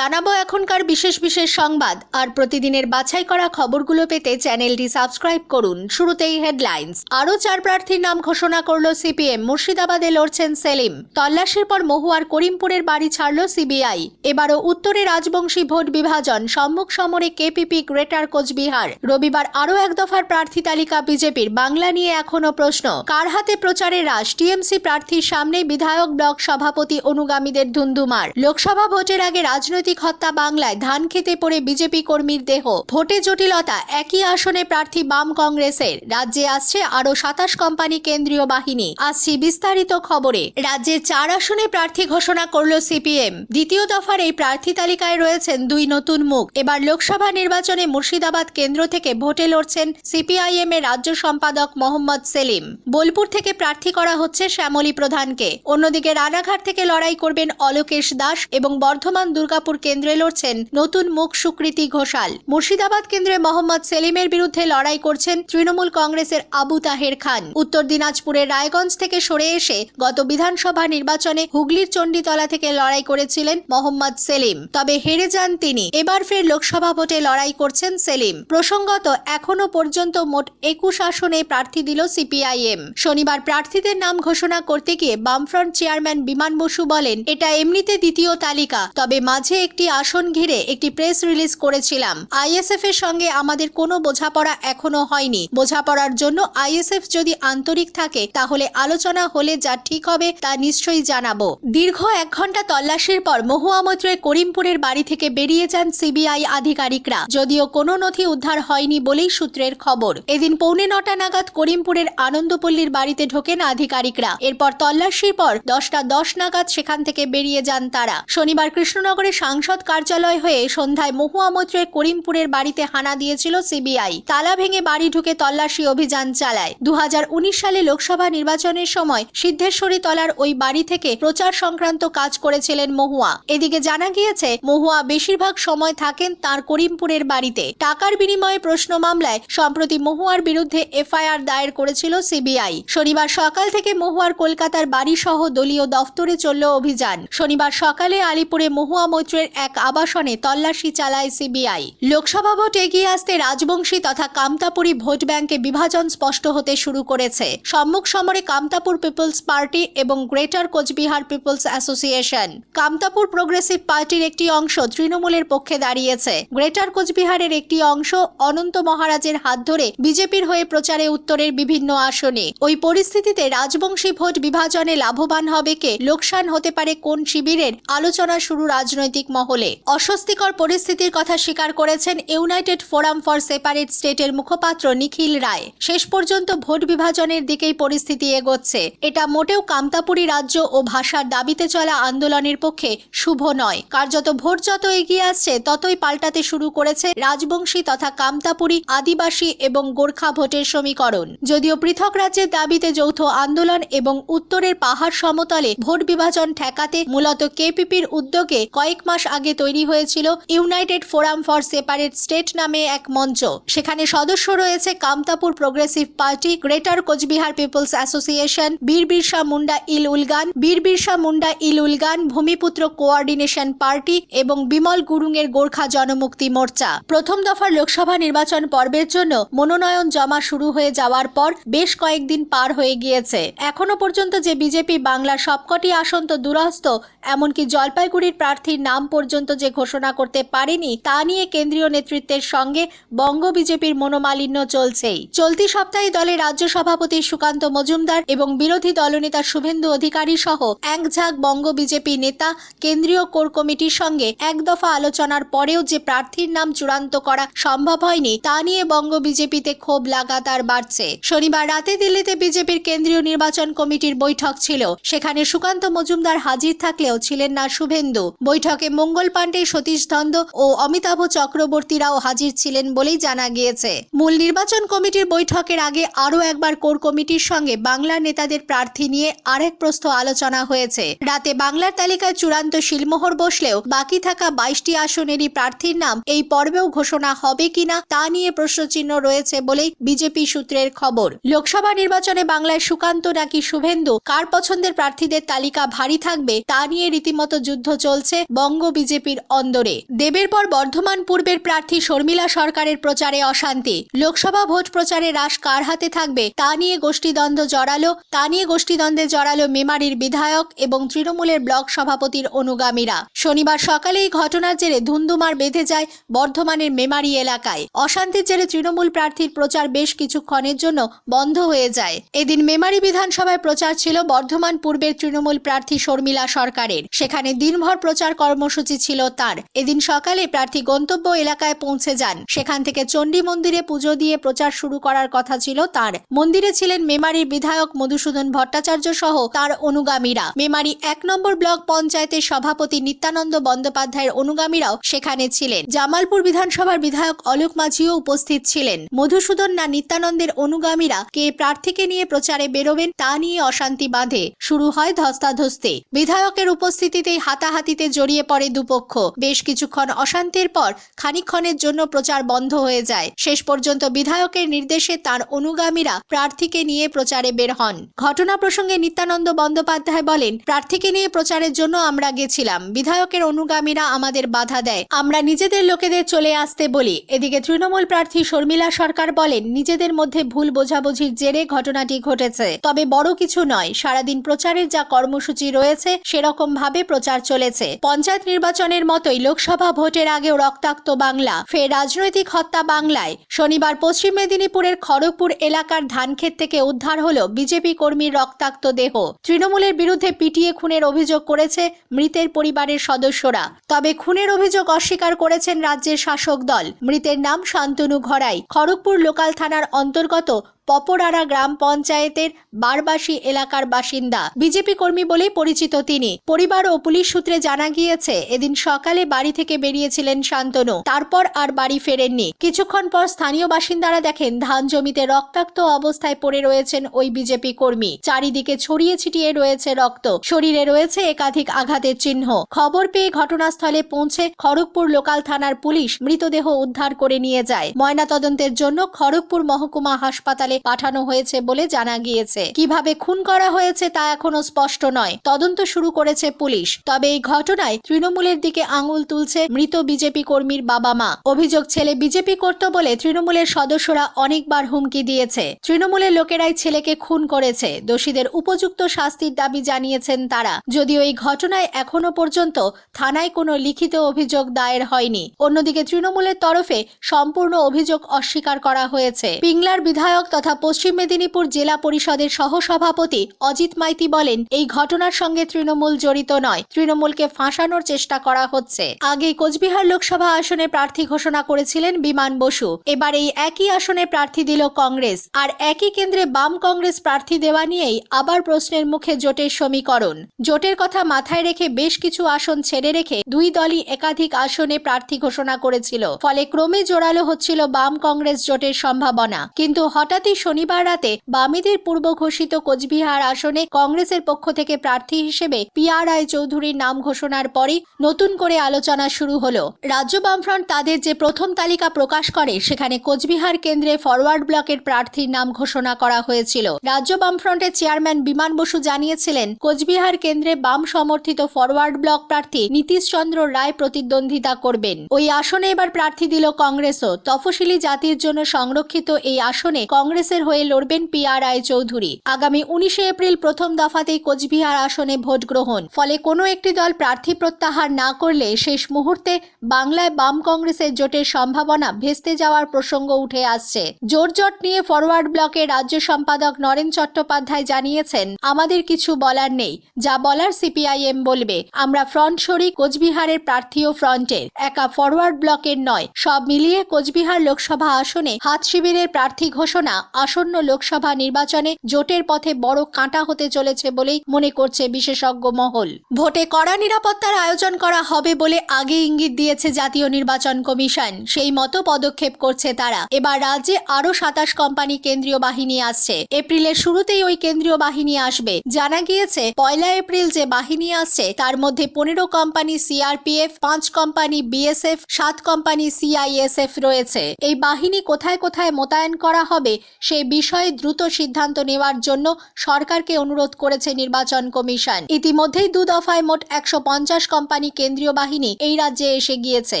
জানাব এখনকার বিশেষ বিশেষ সংবাদ আর প্রতিদিনের বাছাই করা খবরগুলো পেতে চ্যানেলটি সাবস্ক্রাইব করুন। শুরুতেই হেডলাইন্স। আরও চার প্রার্থীর নাম ঘোষণা করল সিপিএম। মুর্শিদাবাদে লড়ছেন সেলিম। তল্লাশির পর মহুয়ার করিমপুরের বাড়ি ছাড়ল সিবিআই। এবারও উত্তরে রাজবংশী ভোট বিভাজন। সম্মুখ সমরে কেপিপি, গ্রেটার কোচবিহার। রবিবার আরও এক দফার প্রার্থী তালিকা বিজেপির। বাংলা নিয়ে এখনও প্রশ্ন। কার হাতে প্রচারের রাশ? টিএমসি প্রার্থীর সামনে বিধায়ক ব্লক সভাপতি অনুগামীদের ধুন্ধুমার। লোকসভা ভোটের আগে রাজনৈতিক হত্যা বাংলায় ধান খেতে পড়ে বিজেপি কর্মীর দেহ। ভোটে জটিলতা, একই আসনে প্রার্থী বাম কংগ্রেসের। রাজ্যে আসছে আরও সাতাশ কোম্পানি কেন্দ্রীয় বাহিনী। আসছি বিস্তারিত খবরে। রাজ্যের চার আসনে প্রার্থী ঘোষণা করল সিপিএম। দ্বিতীয় দফার এই প্রার্থী তালিকায় রয়েছেন দুই নতুন মুখ। এবার লোকসভা নির্বাচনে মুর্শিদাবাদ কেন্দ্র থেকে ভোটে লড়ছেন সিপিআইএম এর রাজ্য সম্পাদক মোহাম্মদ সেলিম। বোলপুর থেকে প্রার্থী করা হচ্ছে শ্যামলী প্রধানকে। অন্যদিকে রানাঘাট থেকে লড়াই করবেন অলোকেশ দাস এবং বর্ধমান দুর্গাপুর কেন্দ্রে লড়ছেন নতুন মুখ সুকৃতি ঘোষাল। মুর্শিদাবাদ কেন্দ্রে মোহাম্মদ সেলিমের বিরুদ্ধে লড়াই করছেন তৃণমূল কংগ্রেসের আবু তাহের খান। উত্তর দিনাজপুরের রায়গঞ্জ থেকে সরে এসে গত বিধানসভা নির্বাচনে হুগলির চণ্ডীতলা থেকে লড়াই করেছিলেন মোহাম্মদ সেলিম। তবে হেরে যান তিনি। এবার ফের লোকসভা ভোটে লড়াই করছেন সেলিম। প্রসঙ্গত, এখনও পর্যন্ত মোট একুশ আসনে প্রার্থী দিল সিপিআইএম। শনিবার প্রার্থীদের নাম ঘোষণা করতে গিয়ে বামফ্রন্ট চেয়ারম্যান বিমান বসু বলেন, এটা এমনিতে দ্বিতীয় তালিকা। তবে মাঝে একটি আসন ঘিরে একটি প্রেস রিলিজ করেছিলাম। আইএসএফ এর সঙ্গে আমাদের কোনো বোঝাপড়া এখনও হয়নি। বোঝাপড়ার জন্য আইএসএফ যদি আন্তরিক থাকে, তাহলে আলোচনা হলে যা ঠিক হবে তা নিশ্চয়ই জানাব। দীর্ঘ এক ঘণ্টা তল্লাশির পর মহুয়া মৈত্রের করিমপুরের বাড়ি থেকে বেরিয়ে যান সিবিআই আধিকারিকরা। যদিও কোনো নথি উদ্ধার হয়নি বলেই সূত্রের খবর। এদিন পৌনে নটা নাগাদ করিমপুরের আনন্দপল্লীর বাড়িতে ঢোকেন আধিকারিকরা। এরপর তল্লাশির পর দশটা দশ নাগাদ সেখান থেকে বেরিয়ে যান তারা। শনিবার কৃষ্ণনগরে সাংসদ কার্যালয় হয়ে সন্ধ্যায় মহুয়া মৈত্রের করিমপুরের বাড়িতে হানা দিয়েছিল সিবিআই। তালা ভেঙে বাড়ি ঢুকে তল্লাশি অভিযান চালায়। দু হাজার উনিশ সালে লোকসভা নির্বাচনের সময় সিদ্ধেশ্বরী তলার ওই বাড়ি থেকে প্রচার সংক্রান্ত কাজ করেছিলেন মহুয়া। এদিকে জানা গিয়েছে, মহুয়া বেশিরভাগ সময় থাকেন তার করিমপুরের বাড়িতে। টাকার বিনিময়ে প্রশ্ন মামলায় সম্প্রতি মহুয়ার বিরুদ্ধে এফআইআর দায়ের করেছিল সিবিআই। শনিবার সকাল থেকে মহুয়ার কলকাতার বাড়ি সহ দলীয় দফতরে চলল অভিযান। শনিবার সকালে আলিপুরে মহুয়া মৈত্রের এক আবাসনে তল্লাশি চালায় সিবিআই। লোকসভা ভোট এগিয়ে আসতে রাজবংশী তথা কামতাপুরী ভোট ব্যাংকে বিভাজন স্পষ্ট হতে শুরু করেছে। সম্মুখ সমরে কামতাপুর পিপলস পার্টি এবং greater Coochbehar people's association. Kamatapur progressive পার্টির একটি অংশ তৃণমূলের পক্ষে দাঁড়িয়েছে। গ্রেটার কোচবিহারের একটি অংশ অনন্ত মহারাজের হাত ধরে বিজেপির হয়ে প্রচারে উত্তরের বিভিন্ন আসনে। ওই পরিস্থিতিতে রাজবংশী ভোট বিভাজনে লাভবান হবে কে? লোকসান হতে পারে কোন শিবিরের? আলোচনা শুরু রাজনৈতিক মহলে। অস্বস্তিকর পরিস্থিতির কথা স্বীকার করেছেন ইউনাইটেড ফোরাম ফর সেপারেট স্টেটের মুখপাত্র নিখিল রায়। শেষ পর্যন্ত ভোট বিভাজনের দিকেই পরিস্থিতি এগোচ্ছে। এটা মোটেও কামতাপুরী রাজ্য ও ভাষার দাবিতে চলা আন্দোলনের পক্ষে শুভ নয়। কার্যত ভোট যত এগিয়ে আসছে, ততই পাল্টাতে শুরু করেছে রাজবংশী তথা কামতাপুরী আদিবাসী এবং গোর্খা ভোটের সমীকরণ। যদিও পৃথক রাজ্যের দাবিতে যৌথ আন্দোলন এবং উত্তরের পাহাড় সমতলে ভোট বিভাজন ঠেকাতে মূলত কেপিপির উদ্যোগে কয়েক মাস আগে তৈরি হয়েছিল united forum for separate state নামে এক মঞ্চ। সেখানে সদস্য রয়েছে Kamtapur progressive party, greater Coochbehar people's association Bir Birsa Munda ইল উলগান বীর বিরসা মুন্ডা ইল উলগান, ভূমিপুত্র কোঅর্ডিনেশন পার্টি এবং বিমল গুরুংয়ের গোর্খা জনমুক্তি মোর্চা। প্রথম দফার লোকসভা নির্বাচন পর্বের জন্য মনোনয়ন জমা শুরু হয়ে যাওয়ার পর বেশ কয়েকদিন পার হয়ে গিয়েছে। এখনও পর্যন্ত যে বিজেপি বাংলার সবকটি আসন তো দুরস্ত এমনকি জলপাইগুড়ির প্রার্থীর নাম পর্যন্ত যে ঘোষণা করতে পারেনি, তা নিয়ে কেন্দ্রীয় নেতৃত্বের সঙ্গে বঙ্গ বিজেপির মনোমালিন্য চলছেই। চলতি সপ্তাহে দলের রাজ্য সভাপতি সুকান্ত মজুমদার এবং বিরোধী দলনেতা শুভেন্দু অধিকারী সহ এক ঝাঁক বঙ্গ বিজেপি নেতা কেন্দ্রীয় কোর কমিটির সঙ্গে এক দফা আলোচনার পরেও যে প্রার্থীর নাম চূড়ান্ত করা সম্ভব হয়নি, তা নিয়ে বঙ্গ বিজেপিতে ক্ষোভ লাগাতার বাড়ছে। শনিবার রাতে দিল্লিতে বিজেপির কেন্দ্রীয় নির্বাচন কমিটির বৈঠক ছিল। সেখানে সুকান্ত মজুমদার হাজির থাকলেও ছিলেন না শুভেন্দু। বৈঠকে মঙ্গল পাণ্ডে, সতীশ ধন্দ ও অমিতাভ চক্রবর্তীরাও হাজির ছিলেন বলেই জানা গিয়েছে। মূল নির্বাচন কমিটির বৈঠকের আগে আরও একবার কোর কমিটির সঙ্গে বাংলার নেতাদের প্রার্থী নিয়ে আরেক প্রস্থ আলোচনা হয়েছে। রাতে বাংলার তালিকায় চূড়ান্ত শিলমোহর বসলেও বাকি থাকা বাইশটি আসনেরই প্রার্থীর নাম এই পর্বেও ঘোষণা হবে কিনা তা নিয়ে প্রশ্নচিহ্ন রয়েছে বলেই বিজেপি সূত্রের খবর। লোকসভা নির্বাচনে বাংলায় সুকান্ত নাকি শুভেন্দু, কার পছন্দের প্রার্থীদের তালিকা ভারী থাকবে তা নিয়ে রীতিমতো যুদ্ধ চলছে বঙ্গ বিজেপির অন্দরে। দেবের পর বর্ধমান পূর্বের প্রার্থী শর্মিলা সরকারের প্রচারে অশান্তি। লোকসভা ভোট প্রচারে রাশ কার হাতে থাকবে তা নিয়ে গোষ্ঠীদ্বন্দ্ব জড়ালো, তা নিয়ে গোষ্ঠীদ্বন্দ্বে জড়ালো মেমারির বিধায়ক এবং তৃণমূলের ব্লক সভাপতির অনুগামীরা। শনিবার সকালে এই ঘটনার জেরে ধুন্ধুমার বেঁধে যায় বর্ধমানের মেমারি এলাকায়। অশান্তির জেরে তৃণমূল প্রার্থীর প্রচার বেশ কিছুক্ষণের জন্য বন্ধ হয়ে যায়। এদিন মেমারি বিধানসভায় প্রচার ছিল বর্ধমান পূর্বের তৃণমূল প্রার্থী শর্মিলা সরকারের। সেখানে দিনভর প্রচার কর্মসূচি ছিল তার। এদিন সকালে প্রার্থী গন্তব্য এলাকায় পৌঁছে যান। সেখান থেকে চণ্ডী মন্দিরে পুজো দিয়ে প্রচার শুরু করার কথা ছিল তার। মন্দিরে ছিলেন মেমারির বিধায়ক মধুসূদন ভট্টাচার্য সহ তার অনুগামীরা। মেমারি এক নম্বর ব্লক পঞ্চায়েতের সভাপতি নিত্যানন্দ বন্দ্যোপাধ্যায়ের অনুগামীরাও সেখানে ছিলেন। জামালপুর বিধানসভার বিধায়ক অলোক মাঝিও উপস্থিত ছিলেন। মধুসূদন না নিত্যানন্দের অনুগামীরা কে প্রার্থীকে নিয়ে প্রচারে বেরোবেন তা নিয়ে অশান্তি বাঁধে। শুরু হয় ধস্তাধস্তি। বিধায়কের উপস্থিতিতেই হাতাহাতিতে জড়িয়ে পড়ে দুপক্ষ। বেশ কিছুক্ষণ অশান্তির পর খানিকক্ষণের জন্য প্রচার বন্ধ হয়ে যায়। শেষ পর্যন্ত বিধায়কের নির্দেশে তার অনুগামীরা প্রার্থীকে নিয়ে প্রচারে বের হন। ঘটনা প্রসঙ্গে নিত্যানন্দ বন্দ্যোপাধ্যায় বলেন, প্রার্থীকে নিয়ে প্রচারের জন্য আমরা গেছিলাম। বিধায়কের অনুগামীরা আমাদের বাধা দেয়। আমরা নিজেদের লোকেদের চলে আসতে বলি। এদিকে তৃণমূল প্রার্থী শর্মিলা সরকার বলেন, নিজেদের মধ্যে ভুল বোঝাবুঝির জেরে ঘটনাটি ঘটেছে। তবে বড় কিছু নয়। সারাদিন প্রচারের যা কর্মসূচি রয়েছে সেরকম ভাবে প্রচার চলেছে। পঞ্চায়েত নির্বাচনের মতোই লোকসভা ভোটের আগেও রক্তাক্ত বাংলা, ফের রাজনৈতিক হত্যা বাংলায়। শনিবার পশ্চিম মেদিনীপুরের খড়গপুর এলাকার ধানক্ষেত থেকে উদ্ধার হল বিজেপি কর্মীর রক্তাক্ত দেহ। তৃণমূলের বিরুদ্ধে পিটিয়ে খুনের অভিযোগ করেছে মৃতের পরিবারের সদস্যরা। তবে খুনের অভিযোগ অস্বীকার করেছেন রাজ্যের শাসক দল। মৃতের নাম শান্তনু ঘরাই খড়গপুর লোকাল থানার অন্তর্গত পপরারা গ্রাম পঞ্চায়েতের বারবাসী এলাকার বাসিন্দা। বিজেপি কর্মী বলেই পরিচিত তিনি। পরিবার ও পুলিশ সূত্রে জানা গিয়েছে, এদিন সকালে বাড়ি থেকে বেরিয়েছিলেন শান্তনু। তারপর আর বাড়ি ফেরেননি। কিছুক্ষণ পর স্থানীয় বাসিন্দারা দেখেন, ধান জমিতে রক্তাক্ত অবস্থায় পড়ে রয়েছেন ওই বিজেপি কর্মী। চারিদিকে ছড়িয়ে ছিটিয়ে রয়েছে রক্ত। শরীরে রয়েছে একাধিক আঘাতের চিহ্ন। খবর পেয়ে ঘটনাস্থলে পৌঁছে খড়গপুর লোকাল থানার পুলিশ মৃতদেহ উদ্ধার করে নিয়ে যায়। ময়নাতদন্তের জন্য খড়গপুর মহকুমা হাসপাতালে পাঠানো হয়েছে বলে জানা গিয়েছে। কীভাবে খুন করা হয়েছে তা এখনও স্পষ্ট নয়। তদন্ত শুরু করেছে পুলিশ। তবে এই ঘটনায় তৃণমূলের দিকে আঙুল তুলছে মৃত বিজেপি কর্মীর বাবা মা। অভিযোগ, ছেলে বিজেপি করত বলে তৃণমূলের সদস্যরা অনেকবার হুমকি দিয়েছে। তৃণমূলের লোকেরাই ছেলেকে খুন করেছে। দোষীদের উপযুক্ত শাস্তির দাবি জানিয়েছেন তারা। যদিও এই ঘটনায় এখনও পর্যন্ত থানায় কোনো লিখিত অভিযোগ দায়ের হয়নি। অন্যদিকে তৃণমূলের তরফে সম্পূর্ণ অভিযোগ অস্বীকার করা হয়েছে। পিংলার বিধায়ক তথা পশ্চিম মেদিনীপুর জেলা পরিষদের সহসভাপতি অজিত মাইতি বলেন, এই ঘটনার সঙ্গে তৃণমূল জড়িত নয়। তৃণমূলকে ফাঁসানোর চেষ্টা করা হচ্ছে। আগে কোচবিহার লোকসভা আসনে প্রার্থী ঘোষণা করেছিলেন বিমান বসু। এবার এই একই আসনে প্রার্থী দিল কংগ্রেস। আর একই কেন্দ্রে বাম কংগ্রেস প্রার্থী দেওয়া নিয়েই আবার প্রশ্নের মুখে জোটের সমীকরণ। জোটের কথা মাথায় রেখে বেশ কিছু আসন ছেড়ে রেখে দুই দলই একাধিক আসনে প্রার্থী ঘোষণা করেছিল। ফলে ক্রমে জোরালো হচ্ছিল বাম কংগ্রেস জোটের সম্ভাবনা। কিন্তু হঠাৎই শনিবার রাতে বামেদের পূর্ব ঘোষিত কোচবিহার আসনে কংগ্রেসের পক্ষ থেকে প্রার্থী হিসেবে পি রায় চৌধুরীর নাম ঘোষণার পরই নতুন করে আলোচনা শুরু হলো। রাজ্য বামফ্রন্ট তাদের যে প্রথম তালিকা প্রকাশ করে, সেখানে কোচবিহার কেন্দ্রে ফরওয়ার্ড ব্লকের প্রার্থীর নাম ঘোষণা করা হয়েছিল। রাজ্য বামফ্রন্টের চেয়ারম্যান বিমান বসু জানিয়েছিলেন, কোচবিহার কেন্দ্রে বাম সমর্থিত ফরওয়ার্ড ব্লক প্রার্থী নীতিশ চন্দ্র রায় প্রতিদ্বন্দ্বিতা করবেন। ওই আসনে এবার প্রার্থী দিল কংগ্রেসও। তফসিলি জাতির জন্য সংরক্ষিত এই আসনে কংগ্রেসের হয়ে লড়বেন পি আর রায় চৌধুরী। আগামী উনিশে এপ্রিল প্রথম দফাতেই কোচবিহার আসনে ভোট গ্রহণ। ফলে কোনো একটি দল প্রার্থী প্রত্যাহার না করলে শেষ মুহূর্তে বাংলায় বাম কংগ্রেসের জোটের সম্ভাবনা ভেস্তে যাওয়ার প্রসঙ্গ উঠে আসছে। জোরজট নিয়ে ফরওয়ার্ড ব্লকের রাজ্য সম্পাদক নরেন চট্টোপাধ্যায় জানিয়েছেন, আমাদের কিছু বলার নেই। যা বলার সিপিআইএম বলবে। আমরা ফ্রন্ট সরি কোচবিহারের প্রার্থীও ফ্রন্টের। একা ফরওয়ার্ড ব্লকের নয়। সব মিলিয়ে কোচবিহার লোকসভা আসনে হাত শিবিরের প্রার্থী ঘোষণা আসন্ন লোকসভা নির্বাচনে জোটের পথে বড় কাঁটা হতে চলেছে বলেই মনে করছে বিশেষজ্ঞ মহল। ভোটে কড়া নিরাপত্তার আয়োজন করা হবে বলে আগে ইঙ্গিত দিয়েছে জাতীয় নির্বাচন কমিশন। সেই মতো পদক্ষেপ করছে তারা। এবার রাজ্যে আরও সাতাশ কোম্পানি কেন্দ্রীয় বাহিনী আসছে। এপ্রিলের শুরুতেই ওই কেন্দ্রীয় বাহিনী আসবে। জানা গিয়েছে, পয়লা এপ্রিল যে বাহিনী আসছে, তার মধ্যে পনেরো কোম্পানি সিআরপিএফ, পাঁচ কোম্পানি বিএসএফ, সাত কোম্পানি সিআইএসএফ রয়েছে। এই বাহিনী কোথায় কোথায় মোতায়েন করা হবে সে বিষয়ে দ্রুত সিদ্ধান্ত নেওয়ার জন্য সরকারকে অনুরোধ করেছে নির্বাচন কমিশন। ইতিমধ্যেই দু দফায় মোট একশো পঞ্চাশ কোম্পানি কেন্দ্রীয় বাহিনী এই রাজ্যে এসে গিয়েছে।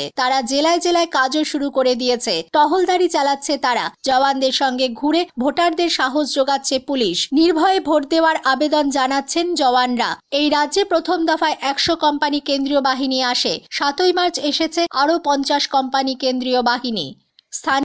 তারা জেলায় জেলায় কাজও শুরু করে দিয়েছে। টহলদারি চালাচ্ছে তারা। জওয়ানদের সঙ্গে ঘুরে ভোটারদের সাহস যোগাচ্ছে পুলিশ। নির্ভয়ে ভোট দেওয়ার আবেদন জানাচ্ছেন জওয়ানরা। এই রাজ্যে প্রথম দফায় একশো কোম্পানি কেন্দ্রীয় বাহিনী আসে। সাতই মার্চ এসেছে আরও পঞ্চাশ কোম্পানি কেন্দ্রীয় বাহিনী। স্থানীয়